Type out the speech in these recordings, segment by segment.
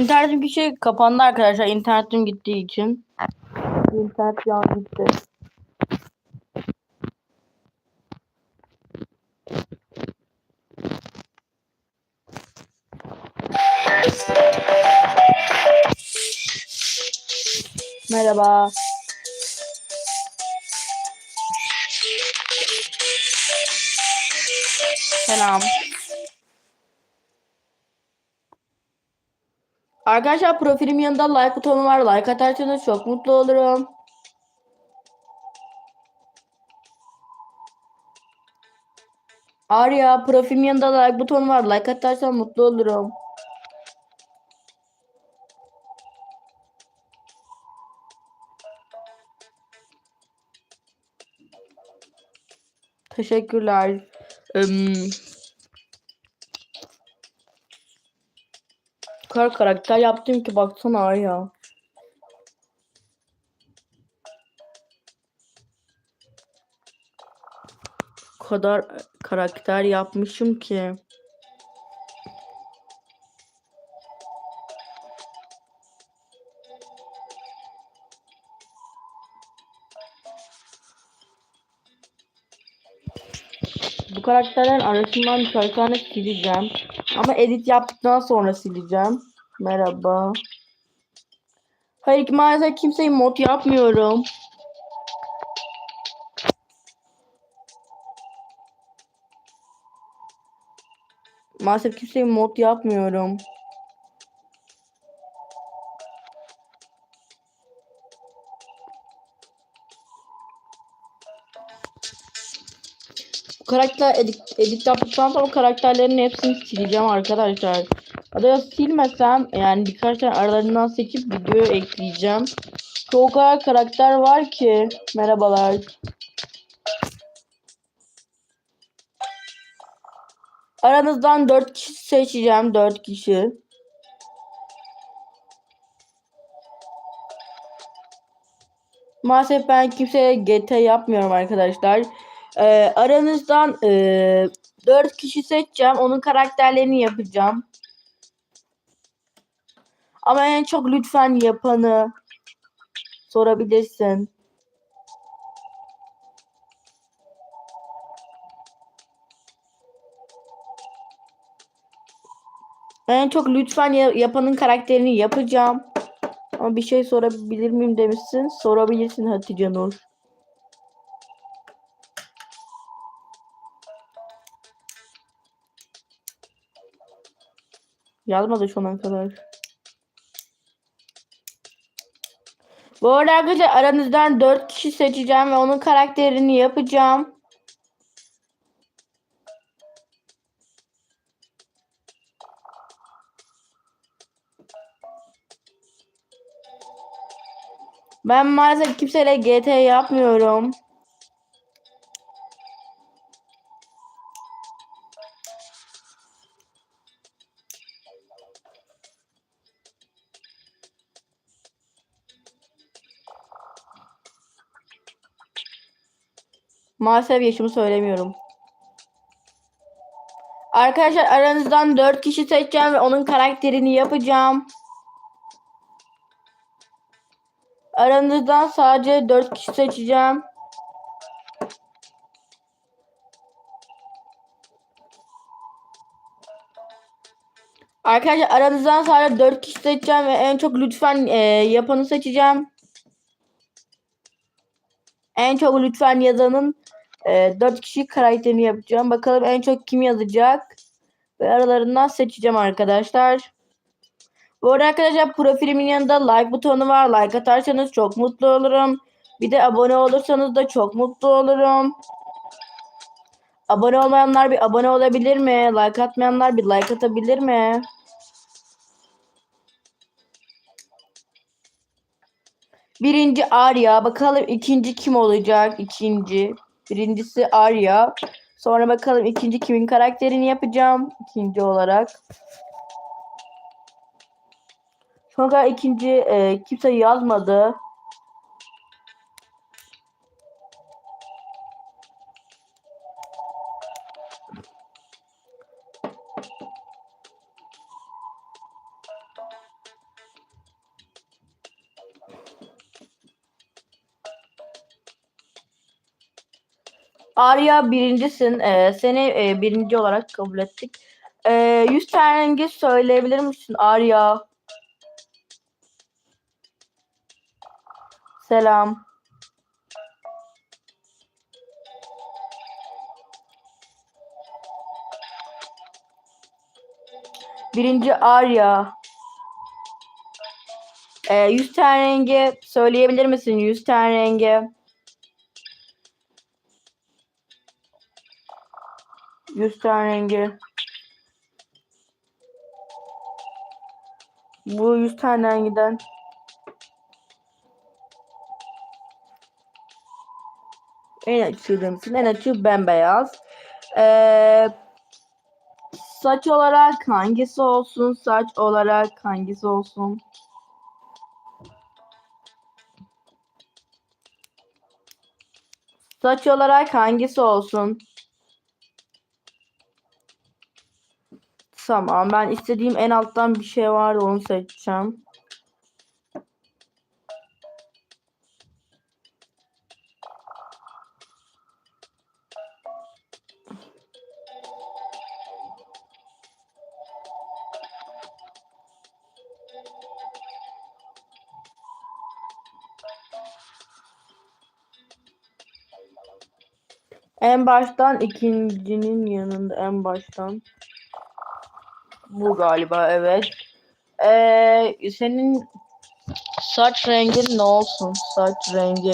İnternetim bir şey kapandı arkadaşlar. İnternetim gittiği için. İnternet bir an gitti. Merhaba. Selam. Arkadaşlar profilim yanında like butonu var. Like atarsanız çok mutlu olurum. Arya profilim yanında like butonu var. Like atarsan mutlu olurum. Teşekkürler. Im, Kar karakter yaptım ki baksana. O kadar karakter yapmışım ki. Bu karakterlerin arasından birkaç tane sileceğim. Ama edit yaptıktan sonra sileceğim. Merhaba. Hayır ki maalesef kimseyi mod yapmıyorum. Maalesef kimseyi mod yapmıyorum. Karakter edit, edit yaptıktan sonra karakterlerin hepsini sileceğim arkadaşlar. Ya da silmesem yani birkaç tane aralarından seçip video ekleyeceğim. O kadar karakter var ki. Merhabalar. Aranızdan 4 kişi seçeceğim. 4 kişi. Maalesef ben kimseye GT yapmıyorum arkadaşlar. Ee, aranızdan e, 4 kişi seçeceğim. Onun karakterlerini yapacağım. Ama en çok lütfen yapanı sorabilirsin. En çok lütfen ya- yapanın karakterini yapacağım. Ama bir şey sorabilir miyim demişsin. Sorabilirsin Hatice Nur. Yazmadı şu ana kadar. Bu arada arkadaşlar aranızdan 4 kişi seçeceğim ve onun karakterini yapacağım. Ben maalesef kimseyle GT yapmıyorum. Maalesef yaşımı söylemiyorum. Arkadaşlar aranızdan 4 kişi seçeceğim ve onun karakterini yapacağım. Aranızdan sadece 4 kişi seçeceğim. Arkadaşlar aranızdan sadece 4 kişi seçeceğim ve en çok lütfen e, yapanı seçeceğim. En çok lütfen yazanın e, 4 kişi karakterini yapacağım. Bakalım en çok kim yazacak. Ve aralarından seçeceğim arkadaşlar. Bu arada arkadaşlar profilimin yanında like butonu var. Like atarsanız çok mutlu olurum. Bir de abone olursanız da çok mutlu olurum. Abone olmayanlar bir abone olabilir mi? Like atmayanlar bir like atabilir mi? Birinci Arya. Bakalım ikinci kim olacak? İkinci. Birincisi Arya. Sonra bakalım ikinci kimin karakterini yapacağım. ikinci olarak. Sonra ikinci e, kimse yazmadı. Arya birincisin. Ee, seni e, birinci olarak kabul ettik. Ee, 100 tane rengi söyleyebilir misin Arya? Selam. Birinci Arya. Ee, 100 tane rengi söyleyebilir misin? 100 tane rengi. 100 tane rengi. Bu 100 tane rengiden. En açığı demişsin. En açığı bembeyaz. Ee, saç olarak hangisi olsun? Saç olarak hangisi olsun? Saç olarak hangisi olsun? Tamam ben istediğim en alttan bir şey vardı onu seçeceğim. En baştan ikincinin yanında en baştan. Bu galiba evet. Ee, senin saç rengin ne olsun? Saç rengi.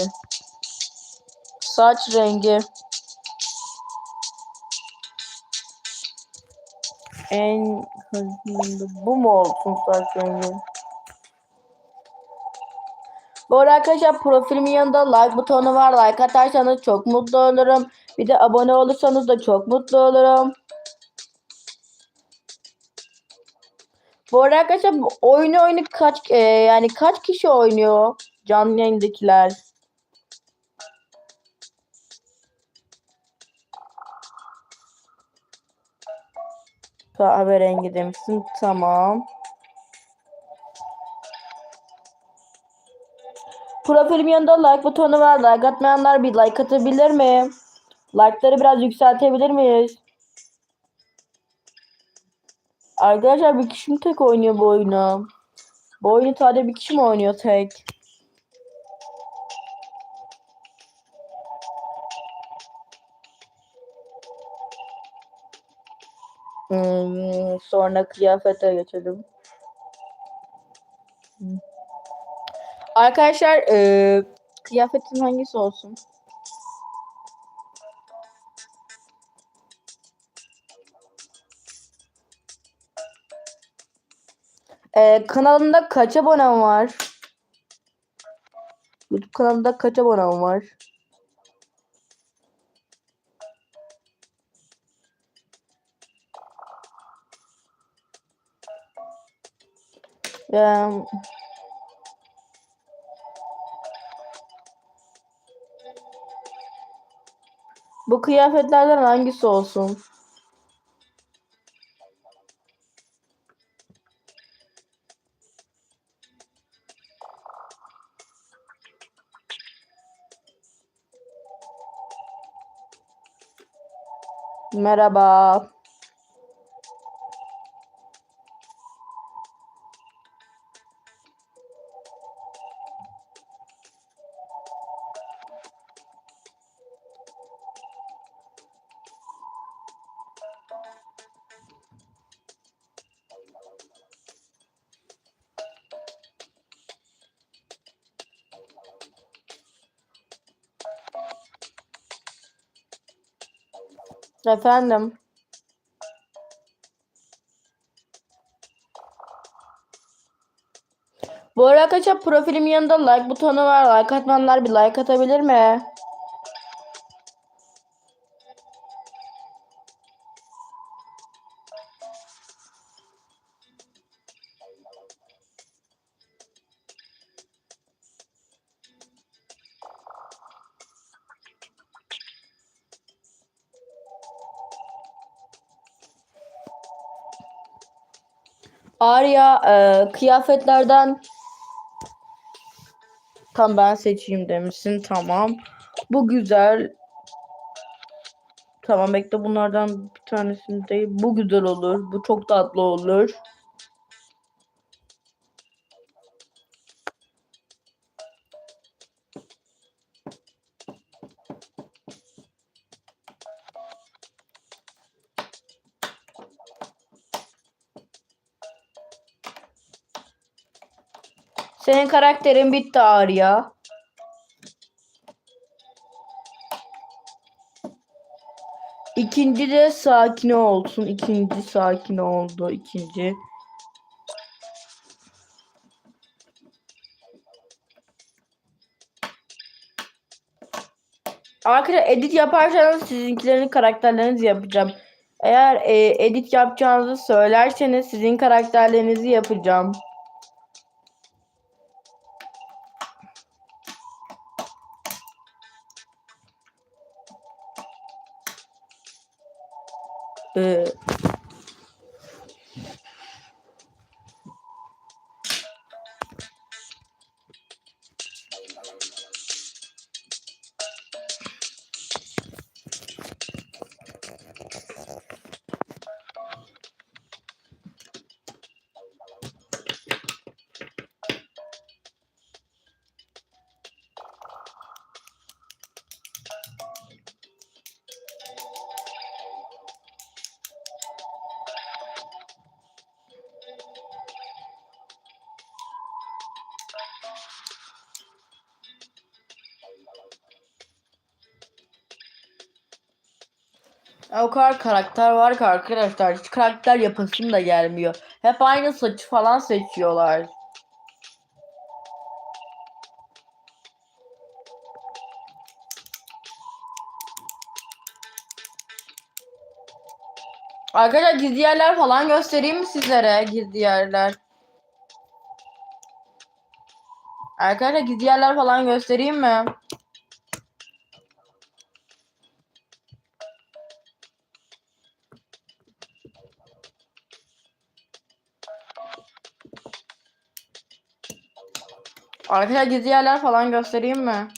Saç rengi. En hızlı bu mu olsun saç rengi? Bu arada arkadaşlar profilimin yanında like butonu var. Like atarsanız çok mutlu olurum. Bir de abone olursanız da çok mutlu olurum. Bu arada arkadaşlar oyunu oyunu kaç e, yani kaç kişi oynuyor canlı yayındakiler? Kahverengi demişsin. Tamam. Profilim yanında like butonu var. Like atmayanlar bir like atabilir mi? Like'ları biraz yükseltebilir miyiz? Arkadaşlar bir kişi mi tek oynuyor bu oyunu? Bu oyunu sadece bir kişi mi oynuyor tek? Hmm, sonra kıyafete geçelim. Hmm. Arkadaşlar e, kıyafetin hangisi olsun? Ee, kanalımda kaç abonem var? YouTube kanalımda kaç abonem var? Ee, bu kıyafetlerden hangisi olsun? Merhaba. Efendim. Bu arkadaşlar profilimin yanında like butonu var. Like atmayanlar bir like atabilir mi? Arya e, kıyafetlerden tam ben seçeyim demişsin tamam. Bu güzel. Tamam bekle bunlardan bir tanesini değil. Bu güzel olur. Bu çok tatlı olur. Senin karakterin bitti Arya. İkinci de sakin olsun. İkinci sakin oldu. İkinci. Arkadaşlar edit yaparsanız sizinkilerin karakterlerinizi yapacağım. Eğer e, edit yapacağınızı söylerseniz sizin karakterlerinizi yapacağım. Ya o kadar karakter var ki arkadaşlar. Hiç karakter yapasım da gelmiyor. Hep aynı saçı falan seçiyorlar. Arkadaşlar gizli yerler falan göstereyim mi sizlere? Gizli yerler. Arkadaşlar gizli yerler falan göstereyim mi? Arkadaşlar gizli yerler falan göstereyim mi?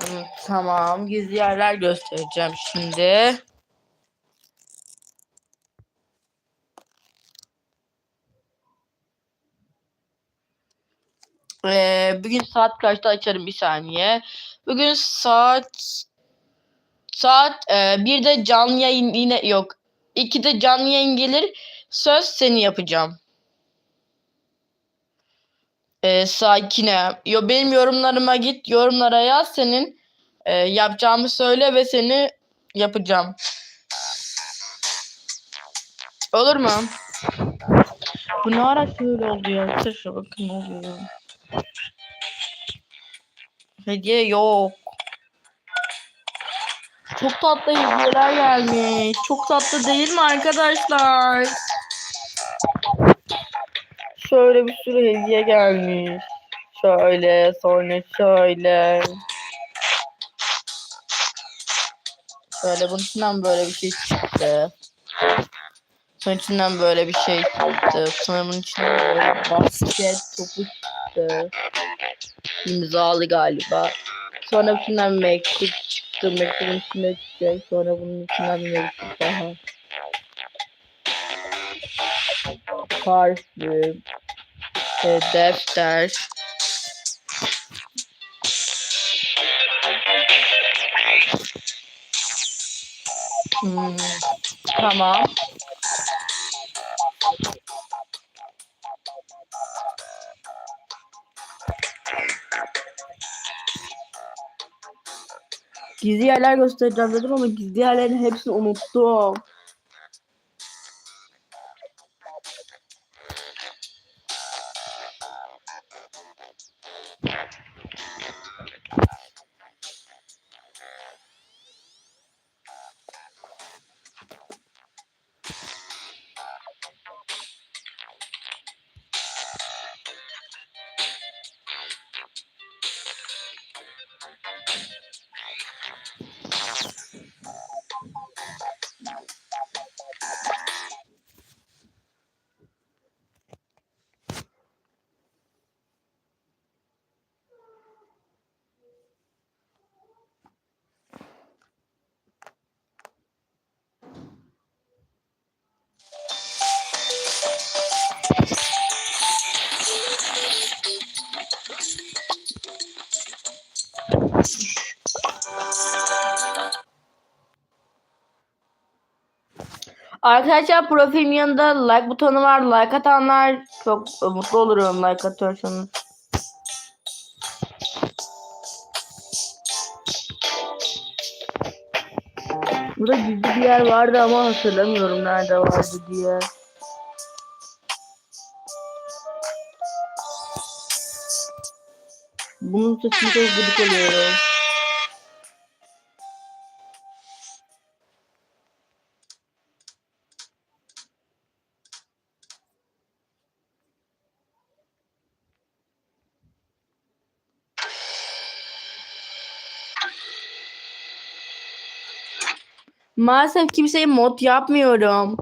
Tamam, Tamam, gizli yerler göstereceğim şimdi. Ee, bugün saat kaçta açarım bir saniye. Bugün saat saat e, bir de canlı yayın yine yok. İki de canlı yayın gelir. Söz seni yapacağım. Ee, sakine. Yo benim yorumlarıma git. Yorumlara yaz senin e, yapacağımı söyle ve seni yapacağım. Olur mu? Bu ne ara şöyle oldu ya? Arkadaşlar bakın ne oluyor. Hediye yok. Çok tatlı hediyeler gelmiş. Çok tatlı değil mi arkadaşlar? Şöyle bir sürü hediye gelmiş. Şöyle sonra şöyle. Şöyle bunun içinden böyle bir şey çıktı. Sonra içinden böyle bir şey çıktı. Sonra bunun içinden böyle basket topu çıktı. İmzalı galiba. Sonra içinden mektup çıktı. Mektubun içinde çıkacak. Sonra bunun içinden bir mektup daha. Parfüm. e, defter. Hmm, tamam. Gizli yerler göstereceğim dedim ama gizli yerlerin hepsini unuttum. Arkadaşlar profilimin yanında like butonu var. Like atanlar çok mutlu olurum like atıyorsanız. Burada gizli bir yer vardı ama hatırlamıyorum nerede vardı diye. Bunun sesini çok gıdık oluyor. Maalesef kimseye mod yapmıyorum.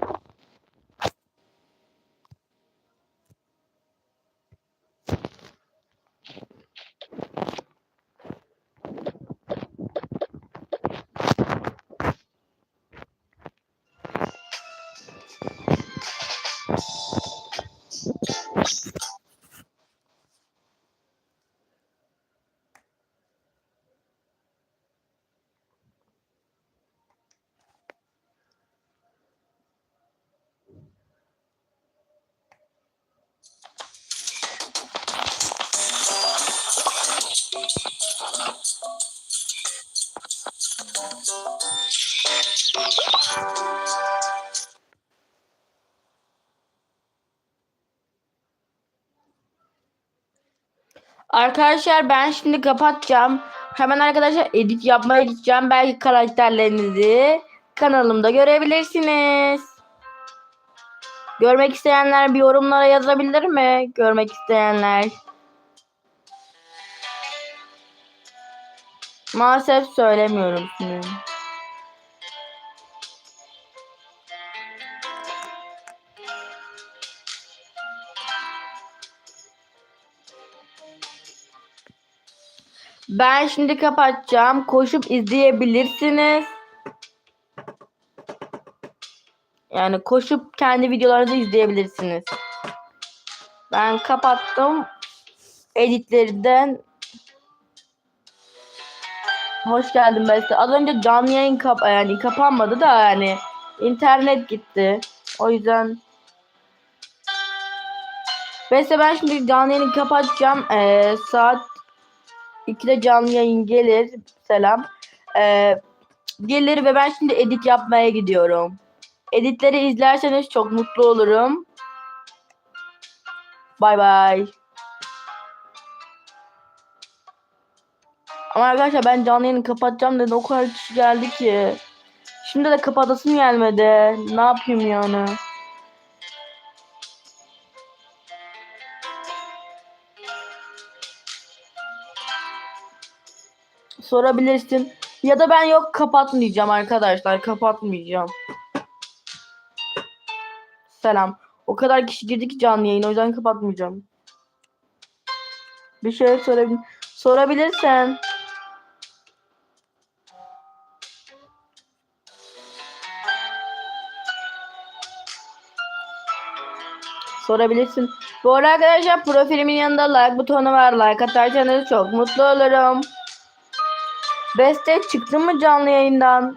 Arkadaşlar ben şimdi kapatacağım. Hemen arkadaşlar edit yapmaya gideceğim. Belki karakterlerinizi kanalımda görebilirsiniz. Görmek isteyenler bir yorumlara yazabilir mi? Görmek isteyenler. Maalesef söylemiyorum şimdi. Ben şimdi kapatacağım. Koşup izleyebilirsiniz. Yani koşup kendi videolarınızı izleyebilirsiniz. Ben kapattım. Editlerden Hoş geldin Beste. Az önce canlı yayın kap yani kapanmadı da yani internet gitti. O yüzden Beste ben şimdi canlı yayını kapatacağım. Ee, saat 2'de canlı yayın gelir. Selam. Ee, gelir ve ben şimdi edit yapmaya gidiyorum. Editleri izlerseniz çok mutlu olurum. Bay bay. Ama arkadaşlar ben canlı yayını kapatacağım dedi. O kadar kişi geldi ki. Şimdi de kapatasım gelmedi. Ne yapayım yani? Sorabilirsin. Ya da ben yok kapatmayacağım arkadaşlar. Kapatmayacağım. Selam. O kadar kişi girdi ki canlı yayın. O yüzden kapatmayacağım. Bir şey sorabilir sorabilirsen. Sorabilirsin. Bu arada arkadaşlar profilimin yanında like butonu var. Like atarsanız çok mutlu olurum. Beste çıktı mı canlı yayından?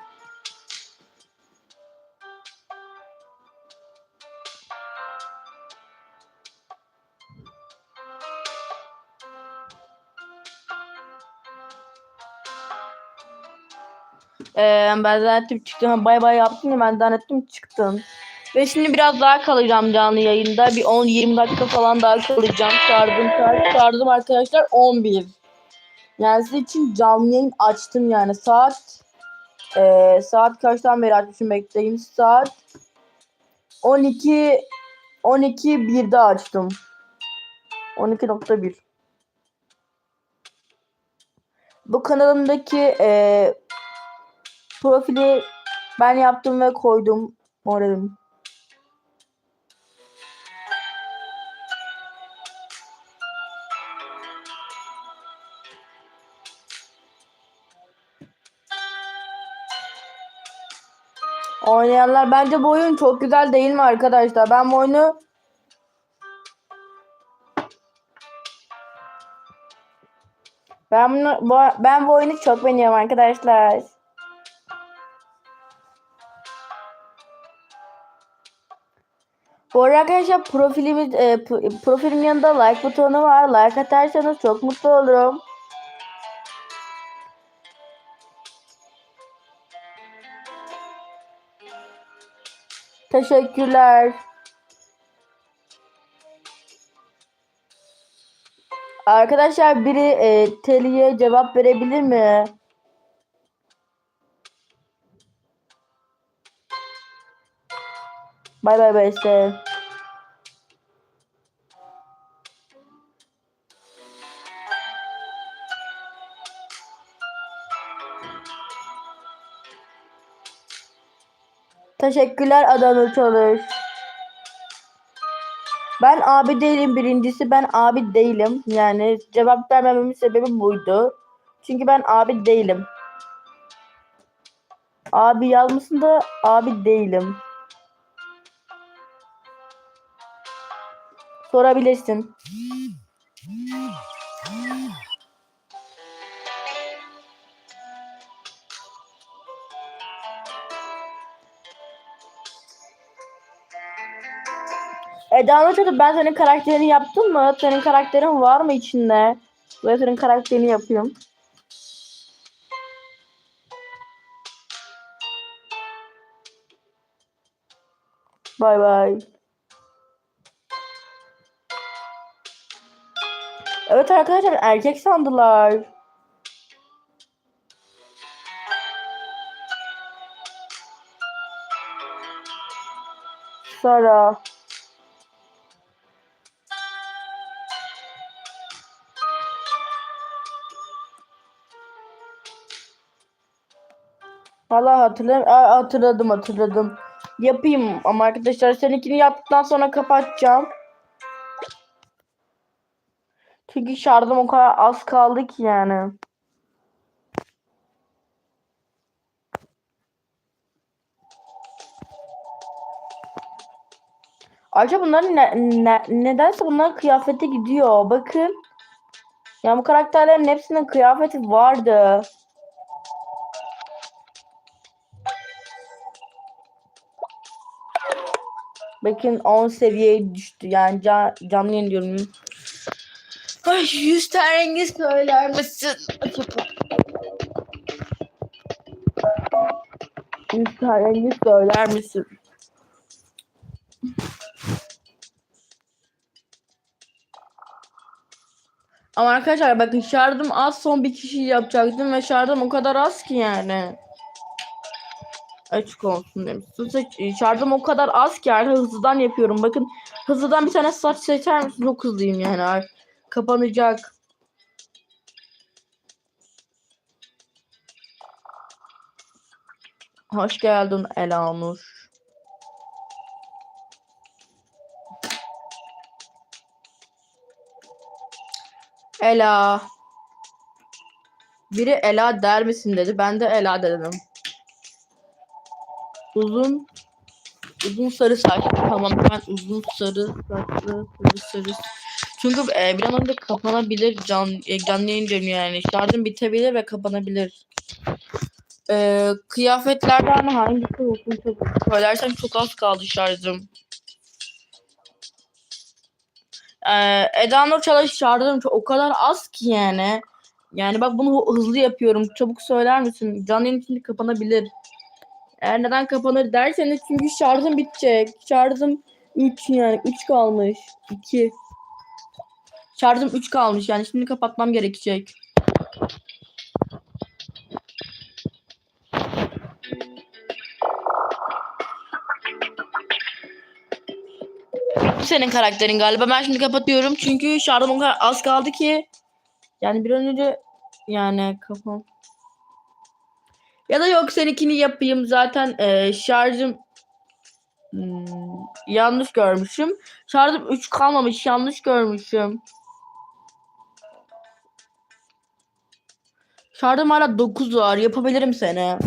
Ee, ben zannettim çıktım. Bay bay yaptım ya ben zannettim çıktın. Ve şimdi biraz daha kalacağım canlı yayında. Bir 10-20 dakika falan daha kalacağım. Şarjım kaç? Şarjım arkadaşlar 11. Yani sizin için canlı yayın açtım yani. Saat e, saat kaçtan beri açmışım bekleyin. Saat 12 12 1'de açtım. 12.1 Bu kanalımdaki e, profili ben yaptım ve koydum. Moralim. Oynayanlar bence bu oyun çok güzel değil mi arkadaşlar? Ben bu oyunu Ben bunu bu, ben bu oyunu çok beğeniyorum arkadaşlar. Bu arada arkadaşlar profilimiz e, profilimin yanında like butonu var. Like atarsanız çok mutlu olurum. Teşekkürler. Arkadaşlar biri e, Teli'ye cevap verebilir mi? Bay bay Beste. Teşekkürler Adana Çalış. Ben abi değilim birincisi ben abi değilim. Yani cevap vermememin sebebi buydu. Çünkü ben abi değilim. Abi yazmışsın da abi değilim. Sorabilirsin. Eda Nurçatı ben senin karakterini yaptım mı? Senin karakterin var mı içinde? Böyle senin karakterini yapıyorum. Bay bay. Evet arkadaşlar erkek sandılar. Sara. Valla hatırlam hatırladım hatırladım. Yapayım ama arkadaşlar seninkini yaptıktan sonra kapatacağım. Çünkü şarjım o kadar az kaldı ki yani. Ayrıca bunların ne, ne, nedense bunların kıyafeti gidiyor. Bakın. Ya bu karakterlerin hepsinin kıyafeti vardı. Bakın 10 seviyeye düştü. Yani can, canlı yayın diyorum. Ay 100 tane rengi söyler misin? Yüz tane rengi söyler misin? Ama arkadaşlar bakın şardım az son bir kişi yapacaktım ve şardım o kadar az ki yani. Açık olsun demişsin. Şarjım o kadar az ki yani hızlıdan yapıyorum. Bakın hızlıdan bir tane saç seçer misin? Çok hızlıyım yani. Kapanacak. Hoş geldin Elanur. Ela. Biri Ela der misin dedi. Ben de Ela dedim. Uzun uzun sarı saç. Tamam ben uzun sarı saçlı sarı sarı. Çünkü e, bir an önce kapanabilir can, e, canlı yayın yani. Şarjım bitebilir ve kapanabilir. E, kıyafetlerden hangisi olsun çok söylersen çok az kaldı şarjım. E, Eda Nur Çalış şarjım o kadar az ki yani. Yani bak bunu hızlı yapıyorum. Çabuk söyler misin? Canlı şimdi kapanabilir. Eğer neden kapanır derseniz çünkü şarjım bitecek. Şarjım 3 yani 3 kalmış. 2. Şarjım 3 kalmış yani şimdi kapatmam gerekecek. Senin karakterin galiba. Ben şimdi kapatıyorum çünkü şarjım o kadar az kaldı ki. Yani bir an önce yani kafam. Ya da yok seninkini yapayım zaten e, şarjım Hmm, yanlış görmüşüm. Şarjım 3 kalmamış yanlış görmüşüm. Şarjım hala 9 var yapabilirim seni.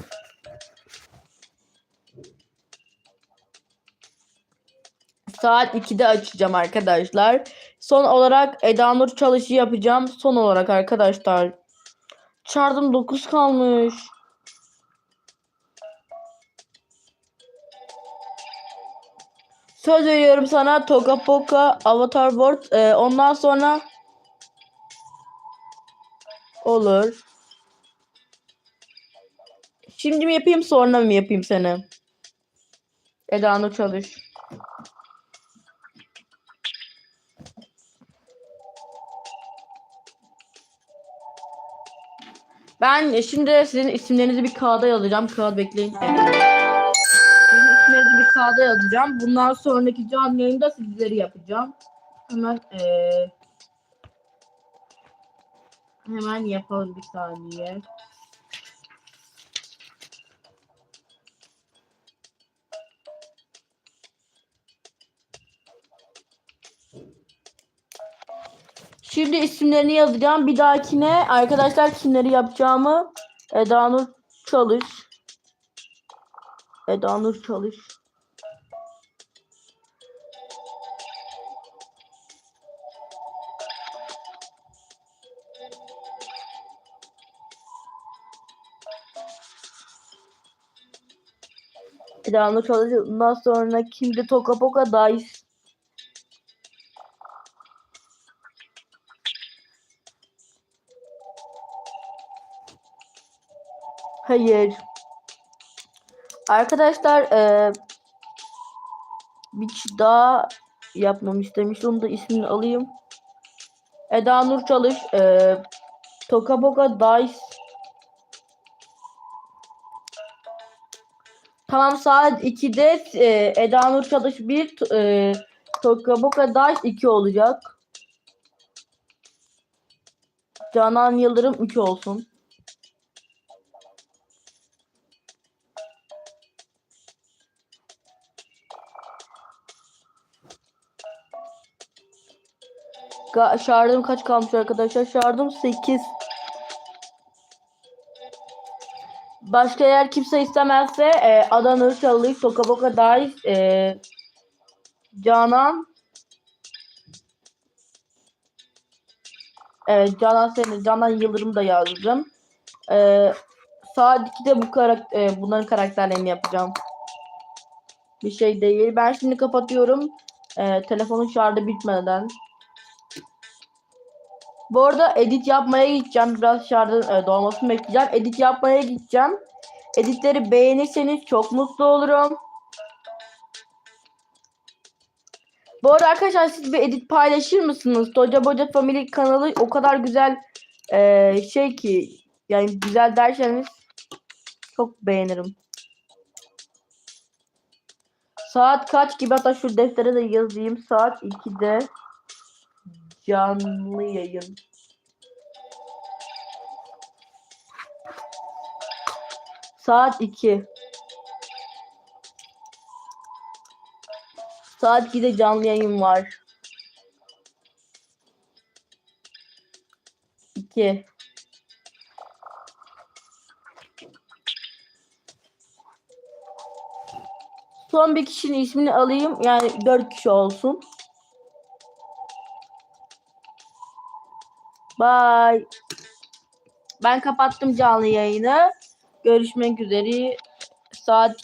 Saat 2'de açacağım arkadaşlar. Son olarak Eda Nur çalışı yapacağım. Son olarak arkadaşlar. Şarjım 9 kalmış. Söz veriyorum sana Toka Poka Avatar World. Ee, ondan sonra olur. Şimdi mi yapayım sonra mı yapayım seni? Eda çalış. Ben şimdi sizin isimlerinizi bir kağıda yazacağım. Kağıt bekleyin. Sizin isimlerinizi bir kağıda yazacağım. Bundan sonraki canlı yayında sizleri yapacağım. Hemen eee hemen yapalım bir saniye. Şimdi isimlerini yazacağım. Bir dahakine arkadaşlar kimleri yapacağımı Eda Nur Çalış. Eda Nur Çalış. Eda Nur Çalış. Ondan sonra kimdi? Toka Poka Dice. Hayır. Arkadaşlar eee bir daha yapmamı istemiş. Onu da ismini alayım. Eda Nur Çalış. eee Toka Boka Dice. Tamam saat 2'de eee, Eda Nur Çalış 1 eee Toka Boka Dice 2 olacak. Canan Yıldırım 3 olsun. Ga şarjım kaç kalmış arkadaşlar? Şarjım 8. Başka eğer kimse istemezse e, Adana Çalıyı, Sokaboka Daiz, e, Canan Evet Canan seni, Canan Yıldırım da yazdım. E, saat 2'de bu karakter, e, bunların karakterlerini yapacağım. Bir şey değil. Ben şimdi kapatıyorum. E, telefonun şarjı bitmeden. Bu arada edit yapmaya gideceğim. Biraz şarjın e, dolmasını bekleyeceğim. Edit yapmaya gideceğim. Editleri beğenirseniz çok mutlu olurum. Bu arada arkadaşlar siz bir edit paylaşır mısınız? Doja Boja Family kanalı o kadar güzel e, şey ki yani güzel derseniz çok beğenirim. Saat kaç gibi hatta şu deftere de yazayım. Saat 2'de canlı yayın. Saat 2. Saat 2'de canlı yayın var. 2. Son bir kişinin ismini alayım. Yani 4 kişi olsun. Bye. Ben kapattım canlı yayını. Görüşmek üzere. Saat